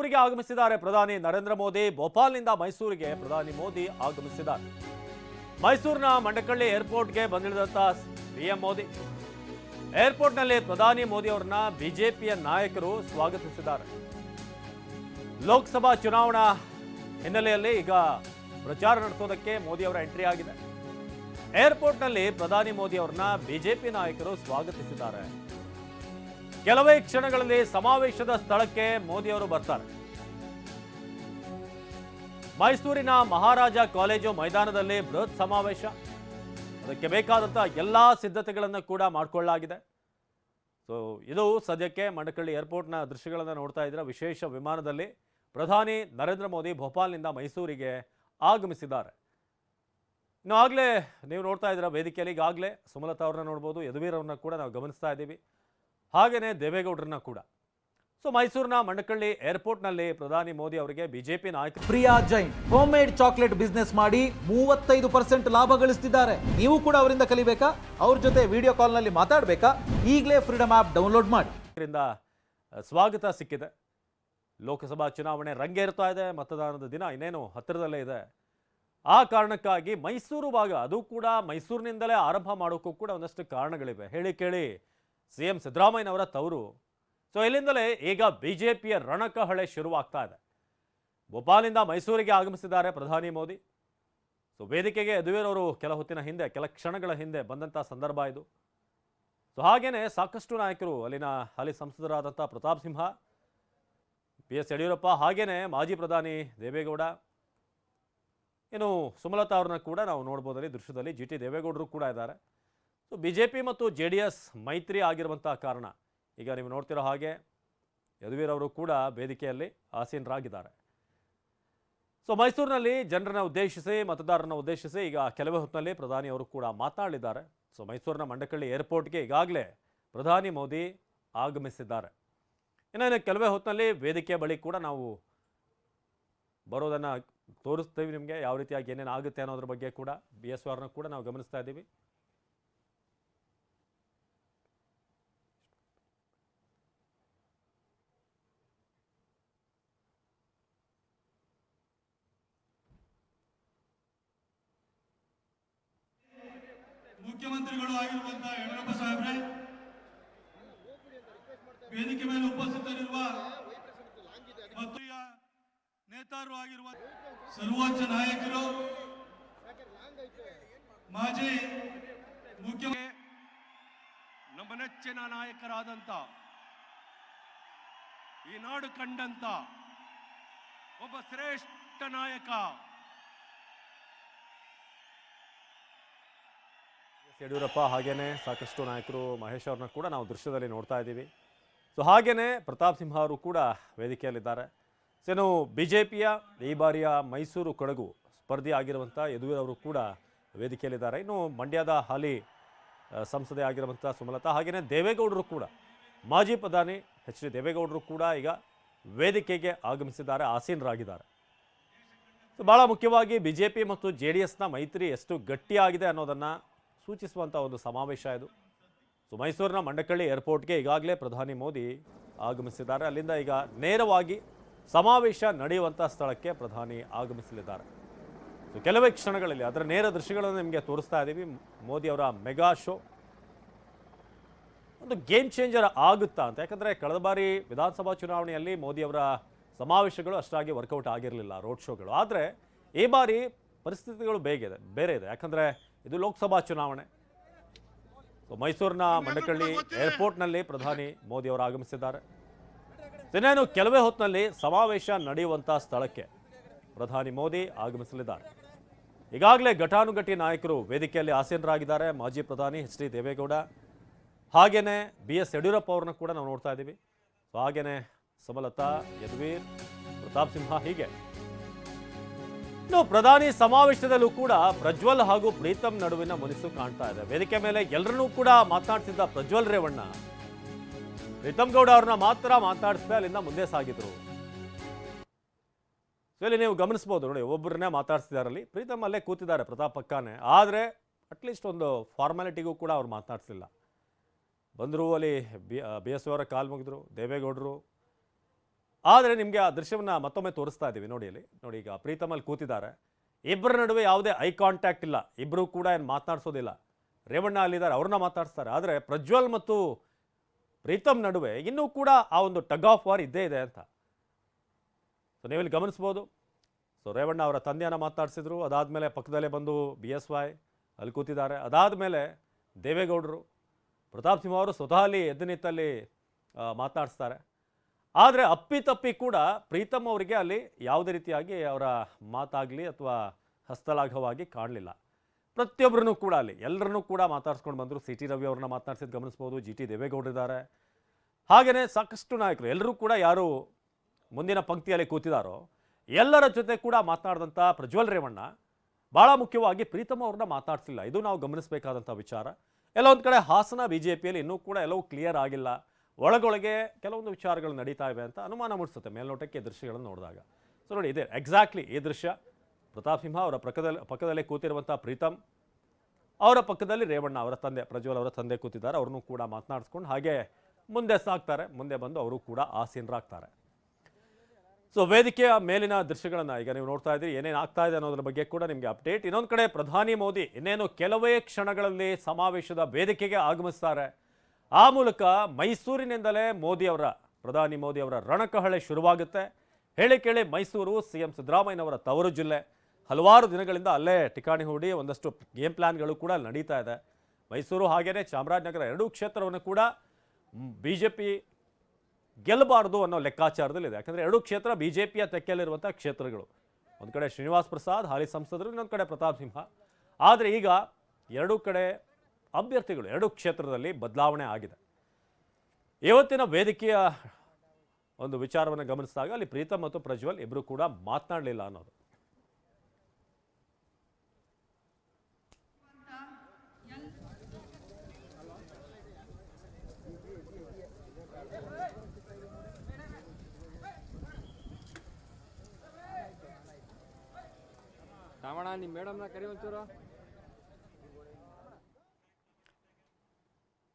ಮೈಸೂರಿಗೆ ಆಗಮಿಸಿದ್ದಾರೆ. ಪ್ರಧಾನಿ ನರೇಂದ್ರ ಮೋದಿ ಭೋಪಾಲ್ನಿಂದ ಮೈಸೂರಿಗೆ ಪ್ರಧಾನಿ ಮೋದಿ ಆಗಮಿಸಿದ್ದಾರೆ. ಮೈಸೂರಿನ ಮಂಡಕಳ್ಳಿ ಏರ್ಪೋರ್ಟ್ಗೆ ಬಂದಿಳಿದಂತ ಪಿಎಂ ಮೋದಿ. ಏರ್ಪೋರ್ಟ್ನಲ್ಲಿ ಪ್ರಧಾನಿ ಮೋದಿ ಅವರನ್ನ ಬಿಜೆಪಿಯ ನಾಯಕರು ಸ್ವಾಗತಿಸಿದ್ದಾರೆ. ಲೋಕಸಭಾ ಚುನಾವಣಾ ಹಿನ್ನೆಲೆಯಲ್ಲಿ ಈಗ ಪ್ರಚಾರ ನಡೆಸೋದಕ್ಕೆ ಮೋದಿ ಅವರ ಎಂಟ್ರಿ ಆಗಿದೆ. ಏರ್ಪೋರ್ಟ್ನಲ್ಲಿ ಪ್ರಧಾನಿ ಮೋದಿ ಅವರನ್ನ ಬಿಜೆಪಿ ನಾಯಕರು ಸ್ವಾಗತಿಸಿದ್ದಾರೆ. ಕೆಲವೇ ಕ್ಷಣಗಳಲ್ಲಿ ಸಮಾವೇಶದ ಸ್ಥಳಕ್ಕೆ ಮೋದಿ ಅವರು ಬರ್ತಾರೆ. ಮೈಸೂರಿನ ಮಹಾರಾಜ ಕಾಲೇಜು ಮೈದಾನದಲ್ಲಿ ಬೃಹತ್ ಸಮಾವೇಶ. ಅದಕ್ಕೆ ಬೇಕಾದಂತಹ ಎಲ್ಲಾ ಸಿದ್ಧತೆಗಳನ್ನು ಕೂಡ ಮಾಡಿಕೊಳ್ಳಲಾಗಿದೆ. ಸೊ ಇದು ಸದ್ಯಕ್ಕೆ ಮಂಡಕಳ್ಳಿ ಏರ್ಪೋರ್ಟ್ನ ದೃಶ್ಯಗಳನ್ನು ನೋಡ್ತಾ ಇದ್ರೆ ವಿಶೇಷ ವಿಮಾನದಲ್ಲಿ ಪ್ರಧಾನಿ ನರೇಂದ್ರ ಮೋದಿ ಭೋಪಾಲ್ನಿಂದ ಮೈಸೂರಿಗೆ ಆಗಮಿಸಿದ್ದಾರೆ. ಇನ್ನು ಆಗಲೇ ನೀವು ನೋಡ್ತಾ ಇದ್ದೀರಾ ವೇದಿಕೆಯಲ್ಲಿ ಈಗಾಗಲೇ ಸುಮಲತಾ ಅವ್ರನ್ನ ನೋಡ್ಬೋದು, ಯದುವೀರ್ ಅವ್ರನ್ನ ಕೂಡ ನಾವು ಗಮನಿಸ್ತಾ ಇದ್ದೀವಿ. ಹಾಗೆಯೇ ದೇವೇಗೌಡರನ್ನ ಕೂಡ. ಸೊ ಮೈಸೂರಿನ ಮಂಡಕಳ್ಳಿ ಏರ್ಪೋರ್ಟ್ನಲ್ಲಿ ಪ್ರಧಾನಿ ಮೋದಿ ಅವರಿಗೆ ಬಿಜೆಪಿ ನಾಯಕ Priya Jain homemade chocolate business ಮಾಡಿ ಮೂವತ್ತೈದು ಪರ್ಸೆಂಟ್ ಲಾಭ ಗಳಿಸ್ತಿದ್ದಾರೆ. ನೀವು ಕೂಡ ಅವರಿಂದ ಕಲಿಬೇಕಾ? ಅವ್ರ ಜೊತೆ ವಿಡಿಯೋ ಕಾಲ್ನಲ್ಲಿ ಮಾತಾಡಬೇಕಾ? ಈಗಲೇ ಫ್ರೀಡಮ್ ಆ್ಯಪ್ ಡೌನ್ಲೋಡ್ ಮಾಡಿ. ಇದರಿಂದ ಸ್ವಾಗತ ಸಿಕ್ಕಿದೆ. ಲೋಕಸಭಾ ಚುನಾವಣೆ ರಂಗೇರ್ತಾ ಇದೆ ಮತದಾನದ ದಿನ ಇನ್ನೇನು ಹತ್ತಿರದಲ್ಲೇ ಇದೆ. ಆ ಕಾರಣಕ್ಕಾಗಿ ಮೈಸೂರು ಭಾಗ ಅದು ಕೂಡ ಮೈಸೂರಿನಿಂದಲೇ ಆರಂಭ ಮಾಡೋಕ್ಕೂ ಕೂಡ ಒಂದಷ್ಟು ಕಾರಣಗಳಿವೆ. ಹೇಳಿ ಕೇಳಿ. ಸಿ ಎಂ ಸಿದ್ದರಾಮಯ್ಯನವರ ತವರು. ಸೊ ಇಲ್ಲಿಂದಲೇ ಈಗ ಬಿಜೆಪಿಯ ರಣಕಹಳೆ ಶುರುವಾಗ್ತಾ ಇದೆ. ಭೋಪಾಲಿಂದ ಮೈಸೂರಿಗೆ ಆಗಮಿಸಿದ್ದಾರೆ ಪ್ರಧಾನಿ ಮೋದಿ. ಸೊ ವೇದಿಕೆಗೆ ಯದುವೀರವರು ಕೆಲ ಹೊತ್ತಿನ ಹಿಂದೆ, ಕೆಲ ಕ್ಷಣಗಳ ಹಿಂದೆ ಬಂದಂಥ ಸಂದರ್ಭ ಇದು. ಸೊ ಹಾಗೇನೆ ಸಾಕಷ್ಟು ನಾಯಕರು, ಅಲ್ಲಿನ ಹಾಲಿ ಸಂಸದರಾದಂಥ ಪ್ರತಾಪ್ ಸಿಂಹ ಬಿ ಎಸ್ ಯಡಿಯೂರಪ್ಪ, ಹಾಗೇನೆ ಮಾಜಿ ಪ್ರಧಾನಿ ದೇವೇಗೌಡ. ಇನ್ನು ಸುಮಲತಾ ಅವ್ರನ್ನ ಕೂಡ ನಾವು ನೋಡ್ಬೋದಲ್ಲಿ ದೃಶ್ಯದಲ್ಲಿ, ಜಿ ಟಿ ದೇವೇಗೌಡರು ಕೂಡ ಇದ್ದಾರೆ. ಸೊ ಬಿ ಜೆ ಪಿ ಮತ್ತು ಜೆ ಡಿ ಎಸ್ ಮೈತ್ರಿ ಆಗಿರುವಂಥ ಕಾರಣ. ಈಗ ನೀವು ನೋಡ್ತಿರೋ ಹಾಗೆ ಯದುವೀರ್ ಅವರು ಕೂಡ ವೇದಿಕೆಯಲ್ಲಿ ಆಸೀನರಾಗಿದ್ದಾರೆ. ಸೊ ಮೈಸೂರಿನಲ್ಲಿ ಜನರನ್ನ ಉದ್ದೇಶಿಸಿ, ಮತದಾರರನ್ನ ಉದ್ದೇಶಿಸಿ ಈಗ ಕೆಲವೇ ಹೊತ್ತಿನಲ್ಲಿ ಪ್ರಧಾನಿ ಅವರು ಕೂಡ ಮಾತನಾಡಲಿದ್ದಾರೆ ಸೊ ಮೈಸೂರಿನ ಮಂಡಕಳ್ಳಿ ಏರ್ಪೋರ್ಟ್ಗೆ ಈಗಾಗಲೇ ಪ್ರಧಾನಿ ಮೋದಿ ಆಗಮಿಸಿದ್ದಾರೆ. ಇನ್ನೇನು ಕೆಲವೇ ಹೊತ್ತಿನಲ್ಲಿ ವೇದಿಕೆ ಬಳಿ ಕೂಡ ನಾವು ಬರೋದನ್ನು ತೋರಿಸ್ತೀವಿ ನಿಮಗೆ, ಯಾವ ರೀತಿಯಾಗಿ ಏನೇನು ಆಗುತ್ತೆ ಅನ್ನೋದ್ರ ಬಗ್ಗೆ ಕೂಡ ಬಿ ಎಸ್ ಕೂಡ ನಾವು ಗಮನಿಸ್ತಾ ಇದ್ದೀವಿ. ಮುಖ್ಯಮಂತ್ರಿಗಳು ಆಗಿರುವಂತಹ ಯಡಿಯೂರಪ್ಪ ಸಾಹೇಬ್ರೆ, ವೇದಿಕೆ ಮೇಲೆ ಉಪಸ್ಥಿತರಿರುವ ಮತ್ತು ನೇತಾರು ಆಗಿರುವ ಸರ್ವೋಚ್ಚ ನಾಯಕರು, ಮಾಜಿ ಮುಖ್ಯ ನಮ್ಮ ನೆಚ್ಚಿನ ನಾಯಕರಾದಂತ, ಈ ನಾಡು ಕಂಡಂತ ಒಬ್ಬ ಶ್ರೇಷ್ಠ ನಾಯಕ ಯಡಿಯೂರಪ್ಪ ಹಾಗೆಯೇ ಸಾಕಷ್ಟು ನಾಯಕರು ಮಹೇಶ್ ಅವ್ರನ್ನ ಕೂಡ ನಾವು ದೃಶ್ಯದಲ್ಲಿ ನೋಡ್ತಾ ಇದ್ದೀವಿ. ಸೊ ಹಾಗೇನೆ ಪ್ರತಾಪ್ ಸಿಂಹ ಅವರು ಕೂಡ ವೇದಿಕೆಯಲ್ಲಿದ್ದಾರೆ. ಸೊ ಇನ್ನು ಬಿ ಜೆ ಪಿಯ ಈ ಬಾರಿಯ ಮೈಸೂರು ಕೊಡಗು ಸ್ಪರ್ಧಿ ಆಗಿರುವಂಥ ಯದುವೀರವರು ಕೂಡ ವೇದಿಕೆಯಲ್ಲಿದ್ದಾರೆ. ಇನ್ನು ಮಂಡ್ಯದ ಹಾಲಿ ಸಂಸದೆ ಆಗಿರುವಂಥ ಸುಮಲತಾ ಹಾಗೆಯೇ ದೇವೇಗೌಡರು ಕೂಡ, ಮಾಜಿ ಪ್ರಧಾನಿ ಎಚ್ ಡಿ ದೇವೇಗೌಡರು ಕೂಡ ಈಗ ವೇದಿಕೆಗೆ ಆಗಮಿಸಿದ್ದಾರೆ, ಆಸೀನರಾಗಿದ್ದಾರೆ. ಸೊ ಭಾಳ ಮುಖ್ಯವಾಗಿ ಬಿ ಜೆ ಪಿ ಮತ್ತು ಜೆ ಡಿ ಎಸ್ನ ಮೈತ್ರಿ ಎಷ್ಟು ಗಟ್ಟಿಯಾಗಿದೆ ಅನ್ನೋದನ್ನು ಸೂಚಿಸುವಂಥ ಒಂದು ಸಮಾವೇಶ ಇದು. ಸೊ ಮೈಸೂರಿನ ಮಂಡಕಳ್ಳಿ ಏರ್ಪೋರ್ಟ್ಗೆ ಈಗಾಗಲೇ ಪ್ರಧಾನಿ ಮೋದಿ ಆಗಮಿಸಿದ್ದಾರೆ. ಅಲ್ಲಿಂದ ಈಗ ನೇರವಾಗಿ ಸಮಾವೇಶ ನಡೆಯುವಂಥ ಸ್ಥಳಕ್ಕೆ ಪ್ರಧಾನಿ ಆಗಮಿಸಲಿದ್ದಾರೆ. ಸೊ ಕೆಲವೇ ಕ್ಷಣಗಳಲ್ಲಿ ಅದರ ನೇರ ದೃಶ್ಯಗಳನ್ನು ನಿಮಗೆ ತೋರಿಸ್ತಾ ಇದ್ದೀವಿ. ಮೋದಿ ಅವರ ಮೆಗಾ ಶೋ. ಒಂದು ಗೇಮ್ ಚೇಂಜರ್ ಆಗುತ್ತಾ ಅಂತ. ಯಾಕಂದರೆ ಕಳೆದ ಬಾರಿ ವಿಧಾನಸಭಾ ಚುನಾವಣೆಯಲ್ಲಿ ಮೋದಿ ಅವರ ಸಮಾವೇಶಗಳು ಅಷ್ಟಾಗಿ ವರ್ಕೌಟ್ ಆಗಿರಲಿಲ್ಲ ರೋಡ್ ಶೋಗಳು. ಆದರೆ ಈ ಬಾರಿ ಪರಿಸ್ಥಿತಿಗಳು ಬೇಗ ಇದೆ ಬೇರೆ ಇದೆ. ಯಾಕಂದರೆ ಇದು ಲೋಕಸಭಾ ಚುನಾವಣೆ. ಮೈಸೂರಿನ ಮಂಡಕಳ್ಳಿ ಏರ್ಪೋರ್ಟ್ನಲ್ಲಿ ಪ್ರಧಾನಿ ಮೋದಿ ಅವರು ಆಗಮಿಸಿದ್ದಾರೆ. ಇನ್ನೇನು ಕೆಲವೇ ಹೊತ್ತಿನಲ್ಲಿ ಸಮಾವೇಶ ನಡೆಯುವಂಥ ಸ್ಥಳಕ್ಕೆ ಪ್ರಧಾನಿ ಮೋದಿ ಆಗಮಿಸಲಿದ್ದಾರೆ. ಈಗಾಗಲೇ ಘಟಾನುಘಟಿ ನಾಯಕರು ವೇದಿಕೆಯಲ್ಲಿ ಆಸೀನರಾಗಿದ್ದಾರೆ. ಮಾಜಿ ಪ್ರಧಾನಿ ಎಚ್ ಡಿ ದೇವೇಗೌಡ, ಹಾಗೇನೆ ಬಿ ಎಸ್ ಯಡಿಯೂರಪ್ಪ ಅವ್ರನ್ನ ಕೂಡ ನಾವು ನೋಡ್ತಾ ಇದ್ದೀವಿ. ಸೊ ಹಾಗೇನೆ ಸುಮಲತಾ, ಯದುವೀರ್, ಪ್ರತಾಪ್ ಸಿಂಹ ಹೀಗೆ ಇನ್ನು ಪ್ರಧಾನಿ ಸಮಾವೇಶದಲ್ಲೂ ಕೂಡ ಪ್ರಜ್ವಲ್ ಹಾಗೂ ಪ್ರೀತಮ್ ನಡುವಿನ ಮುನಿಸು ಕಾಣ್ತಾ ಇದೆ. ವೇದಿಕೆ ಮೇಲೆ ಎಲ್ಲರನ್ನೂ ಕೂಡ ಮಾತನಾಡ್ತಿದ್ದ ಪ್ರಜ್ವಲ್ ರೇವಣ್ಣ. ಪ್ರೀತಮ್ ಗೌಡ ಅವ್ರನ್ನ ಮಾತ್ರ ಮಾತಾಡಿಸದೆ ಅಲ್ಲಿಂದ ಮುಂದೆ ಸಾಗಿದ್ರು. ಇಲ್ಲಿ ನೀವು ಗಮನಿಸ್ಬೋದು, ನೋಡಿ ಒಬ್ಬರನ್ನೇ ಮಾತಾಡ್ಸಿದಾರಲ್ಲಿ ಪ್ರೀತಮ್ ಅಲ್ಲೇ ಕೂತಿದ್ದಾರೆ ಪ್ರತಾಪ್ ಪಕ್ಕಾನೆ ಆದರೆ ಅಟ್ಲೀಸ್ಟ್ ಒಂದು ಫಾರ್ಮಾಲಿಟಿಗೂ ಕೂಡ ಅವ್ರು ಮಾತನಾಡಿಸಿಲ್ಲ ಬಂದರು ಅಲ್ಲಿ ಬಿ ಬಿ ಎಸ್ ಅವರ ಕಾಲು ಮುಗಿದ್ರು, ದೇವೇಗೌಡರು ಆದರೆ ನಿಮಗೆ ಆ ದೃಶ್ಯವನ್ನು ಮತ್ತೊಮ್ಮೆ ತೋರಿಸ್ತಾ ಇದ್ದೀವಿ ನೋಡಿ ಇಲ್ಲಿ. ನೋಡಿ, ಈಗ ಪ್ರೀತಮ್ ಅಲ್ಲಿ ಕೂತಿದ್ದಾರೆ. ಇಬ್ಬರ ನಡುವೆ ಯಾವುದೇ ಐ ಕಾಂಟ್ಯಾಕ್ಟ್ ಇಲ್ಲ. ಇಬ್ಬರು ಕೂಡ ಏನು ಮಾತನಾಡಿಸೋದಿಲ್ಲ. ರೇವಣ್ಣ ಅಲ್ಲಿದ್ದಾರೆ. ಅವ್ರನ್ನ ಮಾತಾಡಿಸ್ತಾರೆ ಆದರೆ ಪ್ರಜ್ವಲ್ ಮತ್ತು ಪ್ರೀತಮ್ ನಡುವೆ ಇನ್ನೂ ಕೂಡ ಆ ಒಂದು ಟಗ್ ಆಫ್ ವಾರ್ ಇದ್ದೇ ಇದೆ ಅಂತ. ಸೊ ನೀವಿಲ್ಲಿ ಗಮನಿಸ್ಬೋದು. ಸೊ ರೇವಣ್ಣ ಅವರ ತಂದೆಯನ್ನು ಮಾತನಾಡಿಸಿದ್ರು. ಅದಾದಮೇಲೆ ಪಕ್ಕದಲ್ಲೇ ಬಂದು ಬಿ ಎಸ್ ವೈ ಅಲ್ಲಿ ಕೂತಿದ್ದಾರೆ. ಅದಾದಮೇಲೆ ದೇವೇಗೌಡರು, ಪ್ರತಾಪ್ ಸಿಂಹ ಅವರು ಸ್ವತಃ ಅಲ್ಲಿ ಎದ್ದು ನಿಂತಲ್ಲಿ ಮಾತಾಡಿಸ್ತಾರೆ ಆದರೆ ಅಪ್ಪಿತಪ್ಪಿ ಕೂಡ ಪ್ರೀತಮ್ ಅವರಿಗೆ ಅಲ್ಲಿ ಯಾವುದೇ ರೀತಿಯಾಗಿ ಅವರ ಮಾತಾಗಲಿ ಅಥವಾ ಹಸ್ತಲಾಘವಾಗಿ ಕಾಣಲಿಲ್ಲ. ಪ್ರತಿಯೊಬ್ಬರನ್ನು ಕೂಡ ಅಲ್ಲಿ ಎಲ್ಲರನ್ನೂ ಕೂಡ ಮಾತಾಡ್ಸ್ಕೊಂಡು ಬಂದರು. ಸಿ ಟಿ ರವಿ ಅವ್ರನ್ನ ಮಾತನಾಡಿಸಿದ್ದು ಗಮನಿಸ್ಬೋದು ಜಿ ಟಿ ದೇವೇಗೌಡರಿದ್ದಾರೆ ಹಾಗೆಯೇ ಸಾಕಷ್ಟು ನಾಯಕರು ಎಲ್ಲರೂ ಕೂಡ ಯಾರು ಮುಂದಿನ ಪಂಕ್ತಿಯಲ್ಲಿ ಕೂತಿದಾರೋ, ಎಲ್ಲರ ಜೊತೆ ಕೂಡ ಮಾತನಾಡಿದಂಥ ಪ್ರಜ್ವಲ್ ರೇವಣ್ಣ ಭಾಳ ಮುಖ್ಯವಾಗಿ ಪ್ರೀತಮ್ ಅವ್ರನ್ನ ಮಾತಾಡ್ಸಿಲ್ಲ. ಇದು ನಾವು ಗಮನಿಸಬೇಕಾದಂಥ ವಿಚಾರ. ಎಲ್ಲ ಒಂದು ಕಡೆ ಹಾಸನ ಬಿ ಜೆ ಪಿಯಲ್ಲಿ ಇನ್ನೂ ಕೂಡ ಎಲ್ಲವೂ ಕ್ಲಿಯರ್ ಆಗಿಲ್ಲ. ಒಳಗೊಳಗೆ ಕೆಲವೊಂದು ವಿಚಾರಗಳು ನಡೀತಾ ಇವೆ ಅಂತ ಅನುಮಾನ ಮೂಡಿಸುತ್ತೆ ಮೇಲ್ನೋಟಕ್ಕೆ ದೃಶ್ಯಗಳನ್ನು ನೋಡಿದಾಗ. ಸೊ ನೋಡಿ, ಇದೆ ಎಕ್ಸಾಕ್ಟ್ಲಿ ಈ ದೃಶ್ಯ. ಪ್ರತಾಪ್ ಸಿಂಹ ಅವರ ಪಕ್ಕದಲ್ಲಿ ಪಕ್ಕದಲ್ಲೇ ಕೂತಿರುವಂಥ ಪ್ರೀತಮ್. ಅವರ ಪಕ್ಕದಲ್ಲಿ ರೇವಣ್ಣ ಅವರ ತಂದೆ, ಪ್ರಜ್ವಲ್ ಅವರ ತಂದೆ ಕೂತಿದ್ದಾರೆ. ಅವ್ರನ್ನೂ ಕೂಡ ಮಾತನಾಡಿಸ್ಕೊಂಡು ಹಾಗೆ ಮುಂದೆ ಸಾಕ್ತಾರೆ ಮುಂದೆ ಬಂದು ಅವರು ಕೂಡ ಆಸೀನರಾಗ್ತಾರೆ. ಸೊ ವೇದಿಕೆಯ ಮೇಲಿನ ದೃಶ್ಯಗಳನ್ನು ಈಗ ನೀವು ನೋಡ್ತಾ ಇದ್ದೀರಿ. ಏನೇನು ಆಗ್ತಾ ಇದೆ ಅನ್ನೋದ್ರ ಬಗ್ಗೆ ಕೂಡ ನಿಮಗೆ ಅಪ್ಡೇಟ್ ಇನ್ನೊಂದು ಕಡೆ ಪ್ರಧಾನಿ ಮೋದಿ ಇನ್ನೇನು ಕೆಲವೇ ಕ್ಷಣಗಳಲ್ಲಿ ಸಮಾವೇಶದ ವೇದಿಕೆಗೆ ಆಗಮಿಸ್ತಾರೆ. ಆ ಮೂಲಕ ಮೈಸೂರಿನಿಂದಲೇ ಮೋದಿ ಅವರ, ಪ್ರಧಾನಿ ಮೋದಿ ಅವರ ರಣಕಹಳೆ ಶುರುವಾಗುತ್ತೆ. ಹೇಳಿ ಕೇಳಿ ಮೈಸೂರು ಸಿ ಎಂ ಸಿದ್ದರಾಮಯ್ಯನವರ ತವರು ಜಿಲ್ಲೆ. ಹಲವಾರು ದಿನಗಳಿಂದ ಅಲ್ಲೇ ಠಿಕಾಣಿ ಹೂಡಿ ಒಂದಷ್ಟು ಗೇಮ್ ಪ್ಲಾನ್ಗಳು ಕೂಡ ನಡೀತಾ ಇದೆ. ಮೈಸೂರು ಹಾಗೆಯೇ ಚಾಮರಾಜನಗರ ಎರಡೂ ಕ್ಷೇತ್ರವನ್ನು ಕೂಡ ಬಿ ಜೆ ಪಿ ಗೆಲ್ಲಬಾರ್ದು ಅನ್ನೋ ಲೆಕ್ಕಾಚಾರದಲ್ಲಿದೆ. ಯಾಕಂದರೆ ಎರಡೂ ಕ್ಷೇತ್ರ ಬಿ ಜೆ ಪಿಯ ತೆಕ್ಕೆಯಲ್ಲಿರುವಂಥ ಕ್ಷೇತ್ರಗಳು. ಒಂದು ಕಡೆ ಶ್ರೀನಿವಾಸ್ ಪ್ರಸಾದ್ ಹಾಲಿ ಸಂಸದರು, ಇನ್ನೊಂದು ಕಡೆ ಪ್ರತಾಪ್ ಸಿಂಹ. ಆದರೆ ಈಗ ಎರಡೂ ಕಡೆ ಅಭ್ಯರ್ಥಿಗಳು ಎರಡು ಕ್ಷೇತ್ರದಲ್ಲಿ ಬದಲಾವಣೆ ಆಗಿದೆ. ಇವತ್ತಿನ ವೇದಿಕೆಯ ಒಂದು ವಿಚಾರವನ್ನು ಗಮನಿಸಿದಾಗ ಅಲ್ಲಿ ಪ್ರೀತಮ್ ಮತ್ತು ಪ್ರಜ್ವಲ್ ಇಬ್ಬರು ಕೂಡ ಮಾತನಾಡಲಿಲ್ಲ ಅನ್ನೋದು. ರಾಮಣ್ಣ ನಿಮ್ಮ ಮೇಡಮ್ನ ಕರಿ